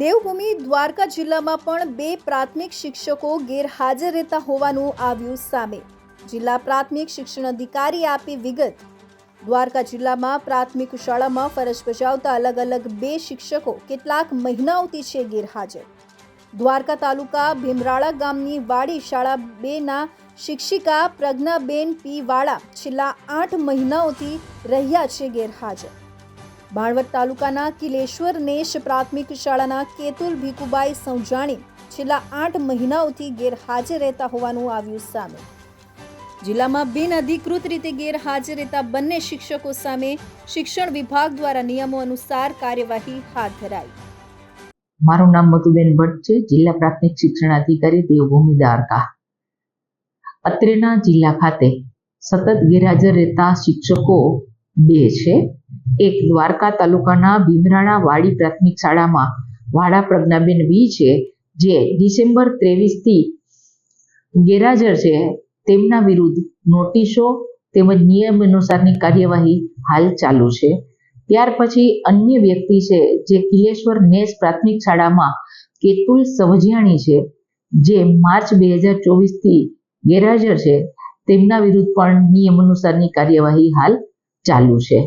દેવભૂમિ દ્વારકા જિલ્લામાં પણ બે પ્રાથમિક શિક્ષકો ગેરહાજર રહેતા હોવાનું આવ્યું સામે. જિલ્લા પ્રાથમિક શિક્ષણ અધિકારી આપી વિગત. દ્વારકા જિલ્લામાં પ્રાથમિક શાળામાં ફરજ બજાવતા અલગ અલગ બે શિક્ષકો કેટલાક મહિનાઓથી છે ગેરહાજર. દ્વારકા તાલુકા ભીમરાળા ગામની વાડી શાળા બેના શિક્ષિકા પ્રજ્ઞાબેન પી વાળા છેલ્લા આઠ મહિનાઓથી રહ્યા છે ગેરહાજર. ભાણવડ તાલુકાના કિલેશ્વર નેશ પ્રાથમિક શાળાના કેતુલ ભીખુબાઈ સૌજાણી છેલ્લા આઠ મહિનાઓથી ગેરહાજર રહેતા હોવાનું આવ્યું સામે. જિલ્લામાં બિનઅધિકૃત રીતે ગેરહાજર રહેતા બંને શિક્ષકો સામે શિક્ષણ વિભાગ દ્વારા નિયમો અનુસાર કાર્યવાહી હાથ ધરાઈ. મારું નામ મધુબેન ભટ્ટ છે. જિલ્લા પ્રાથમિક શિક્ષણ અધિકારી દેવભૂમિ દ્વારકા અત્રેના જિલ્લા ખાતે સતત ગેરહાજર રહેતા શિક્ષકો બે છે. એક દ્વારકા તાલુકાના ભીમરાણા વાડી પ્રાથમિક શાળામાં વાડા પ્રજ્ઞાબેન વી છે, જે ડિસેમ્બર ત્રેવીસથી ગેરહાજર છે. તેમના વિરુદ્ધ નોટિસો તેમજ નિયમ અનુસારની કાર્યવાહી હાલ ચાલુ છે. ત્યાર પછી અન્ય વ્યક્તિ છે, જે કિલેશ્વર નેસ પ્રાથમિક શાળામાં કેતુલ સવજિયાણી છે, જે માર્ચ બે હજાર ચોવીસથી ગેરહાજર છે. તેમના વિરુદ્ધ પણ નિયમ અનુસારની કાર્યવાહી હાલ ચાલુ છે.